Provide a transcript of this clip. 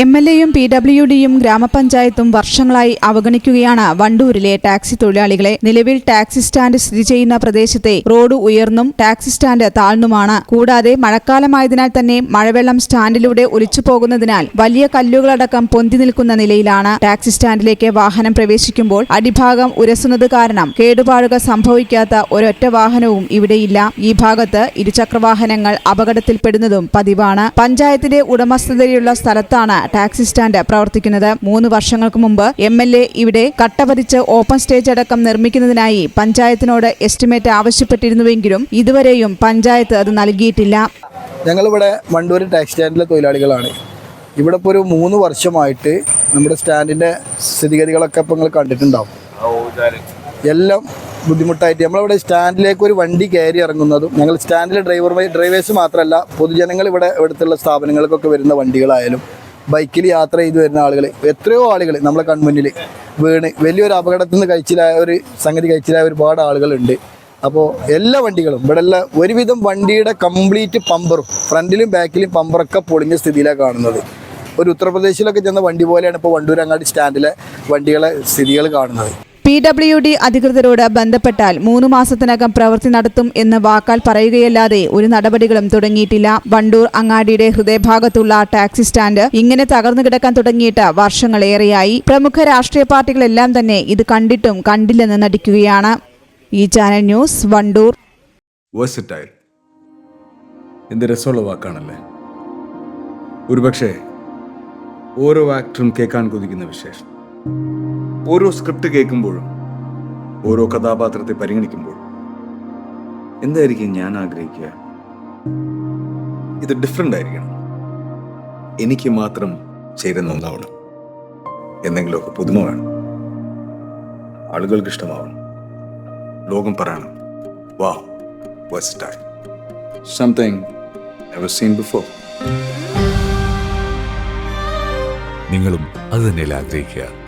M L എയും P W ഡിയും ഗ്രാമപഞ്ചായത്തും വർഷങ്ങളായി അവഗണിക്കുകയാണ് വണ്ടൂരിലെ ടാക്സി തൊഴിലാളികളെ. നിലവിൽ ടാക്സി സ്റ്റാൻഡ് സ്ഥിതി ചെയ്യുന്ന പ്രദേശത്തെ റോഡ് ഉയർന്നും ടാക്സി സ്റ്റാൻഡ് താഴ്ന്നുമാണ്. കൂടാതെ മഴക്കാലമായതിനാൽ തന്നെ മഴവെള്ളം സ്റ്റാൻഡിലൂടെ ഒലിച്ചു പോകുന്നതിനാൽ വലിയ കല്ലുകളടക്കം പൊന്തി നിൽക്കുന്ന നിലയിലാണ് ടാക്സി സ്റ്റാൻഡിലേക്ക് വാഹനം പ്രവേശിക്കുമ്പോൾ അടിഭാഗം ഉരസുന്നത് കാരണം കേടുപാടുകൾ സംഭവിക്കാത്ത ഒരൊറ്റ വാഹനവും ഇവിടെയില്ല. ഈ ഭാഗത്ത് ഇരുചക്രവാഹനങ്ങൾ അപകടത്തിൽപ്പെടുന്നതും പതിവാണ്. പഞ്ചായത്തിന്റെ ഉടമസ്ഥതയിലുള്ള സ്ഥലത്താണ് ടാക്സി സ്റ്റാൻഡ് പ്രവർത്തിക്കുന്നത്. മൂന്ന് വർഷങ്ങൾക്ക് മുമ്പ് എം എൽ എ ഇവിടെ കട്ടപതിച്ച് ഓപ്പൺ സ്റ്റേജ് അടക്കം നിർമ്മിക്കുന്നതിനായി പഞ്ചായത്തിനോട് എസ്റ്റിമേറ്റ് ആവശ്യപ്പെട്ടിരുന്നുവെങ്കിലും ഇതുവരെയും പഞ്ചായത്ത് അത് നൽകിയിട്ടില്ല. ഞങ്ങളിവിടെ വണ്ടൂർ ടാക്സി സ്റ്റാൻഡിലെ തൊഴിലാളികളാണ്. ഇവിടെ ഇപ്പോൾ ഒരു മൂന്ന് വർഷമായിട്ട് നമ്മുടെ സ്റ്റാൻഡിന്റെ സ്ഥിതിഗതികളൊക്കെ ഇപ്പോൾ നിങ്ങൾ കണ്ടിട്ടുണ്ടാവും. എല്ലാം ബുദ്ധിമുട്ടായിട്ട് നമ്മളിവിടെ സ്റ്റാൻഡിലേക്ക് ഒരു വണ്ടി കയറി ഇറങ്ങുന്നതും ഞങ്ങൾ സ്റ്റാൻഡിലെ ഡ്രൈവർ ഡ്രൈവേഴ്സ് മാത്രമല്ല പൊതുജനങ്ങൾ ഇവിടെ ഇവിടുത്തുള്ള സ്ഥാപനങ്ങൾക്കൊക്കെ വരുന്ന വണ്ടികളായാലും ബൈക്കിൽ യാത്ര ചെയ്തു വരുന്ന ആളുകൾ എത്രയോ ആളുകൾ നമ്മളെ കൺമുന്നിൽ വീണ് വലിയൊരു അപകടത്തിൽ നിന്ന് കഴിച്ചിലായ ഒരു സംഗതി കഴിച്ചിലായ ഒരുപാട് ആളുകളുണ്ട്. അപ്പോൾ എല്ലാ വണ്ടികളും ഇവിടെ എല്ലാ ഒരുവിധം വണ്ടിയുടെ കംപ്ലീറ്റ് പമ്പറും ഫ്രണ്ടിലും ബാക്കിലും പമ്പറൊക്കെ പൊളിഞ്ഞ സ്ഥിതിയിലാണ് കാണുന്നത്. ഒരു ഉത്തർപ്രദേശിലൊക്കെ ചെന്ന വണ്ടി പോലെയാണ് ഇപ്പോൾ വണ്ടൂരങ്ങാടി സ്റ്റാൻഡിലെ വണ്ടികളെ സ്ഥിതികൾ കാണുന്നത്. പി ഡബ്ല്യു ഡി അധികൃതരോട് ബന്ധപ്പെട്ടാൽ മൂന്ന് മാസത്തിനകം പ്രവൃത്തി നടത്തും എന്ന് വാക്കാൽ പറയുകയല്ലാതെ ഒരു നടപടികളും തുടങ്ങിയിട്ടില്ല. വണ്ടൂർ അങ്ങാടിയുടെ ഹൃദയഭാഗത്തുള്ള ടാക്സി സ്റ്റാൻഡ് ഇങ്ങനെ തകർന്നു കിടക്കാൻ തുടങ്ങിയിട്ട് വർഷങ്ങളേറെയായി. പ്രമുഖ രാഷ്ട്രീയ പാർട്ടികളെല്ലാം തന്നെ ഇത് കണ്ടിട്ടും കണ്ടില്ലെന്ന് നടിക്കുകയാണ്. ഈ ചാനൽ ന്യൂസ് വണ്ടൂർ. എന്ത് രസമുള്ള വാക്കാണല്ലേ? ഒരുപക്ഷെ ഓരോ ആക്ടറും കേൾക്കാൻ കൊതിക്കുന്ന വിശേഷം. ഓരോ സ്ക്രിപ്റ്റ് കേൾക്കുമ്പോഴും ഓരോ കഥാപാത്രത്തെ പരിഗണിക്കുമ്പോഴും എന്തായിരിക്കും ഞാൻ ആഗ്രഹിക്കുക? ഇത് ഡിഫറെന്റ് ആയിരിക്കണം. എനിക്ക് മാത്രം ചേരുന്ന ഒന്നാവണം. എന്തെങ്കിലുമൊക്കെ പുതുമ വേണം. ആളുകൾക്ക് ഇഷ്ടമാവണം. ലോകം പറയണം. Wow west something never seen before നിങ്ങളും അത് തന്നെയല്ല ആഗ്രഹിക്കുക.